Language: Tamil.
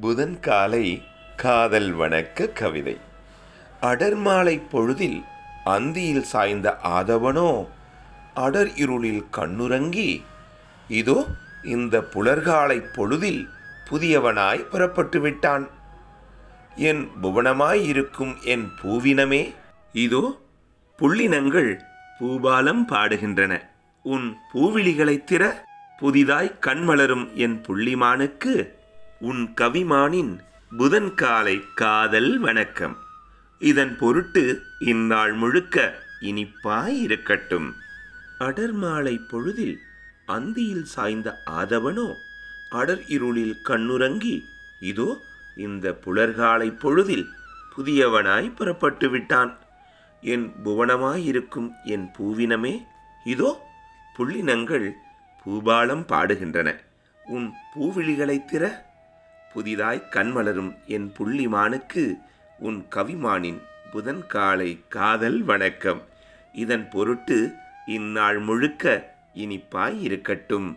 புதன் காலை காதல் வணக்க கவிதை. அடர்மாலை பொழுதில் அந்தியில் சாய்ந்த ஆதவனோ அடர் இருளில் கண்ணுறங்கி இதோ இந்த புலர்காலை பொழுதில் புதியவனாய் புறப்பட்டு விட்டான். என் புவனமாய் இருக்கும் என் பூவினமே இதோ புள்ளினங்கள் பூபாலம் பாடுகின்றன. உன் பூவிழிகளைத் திற புதிதாய் கண்மலரும் என் புள்ளிமானுக்கு உன் கவிமானின் புதன் காலை காதல் வணக்கம். இதன் பொருட்டு இந்நாள் முழுக்க இனிப்பாய் இருக்கட்டும் அடர்மாலை பொழுதில் அந்தியில் சாய்ந்த ஆதவனோ? அடர் இருளில் கண்ணுறங்கி இதோ இந்த புலர்காலை பொழுதில் புதியவனாய் புறப்பட்டு விட்டான் என் புவனமாயிருக்கும் என் பூவினமே இதோ புள்ளினங்கள் பூபாலம் பாடுகின்றன. உன் பூவிழிகளைத் திற புதிதாய் கண்மலரும் என் புள்ளிமானுக்கு உன் கவிமானின் புதன் காலை காதல் வணக்கம். இதன் பொருட்டு இந்நாள் முழுக்க இனிப்பாய் இருக்கட்டும்.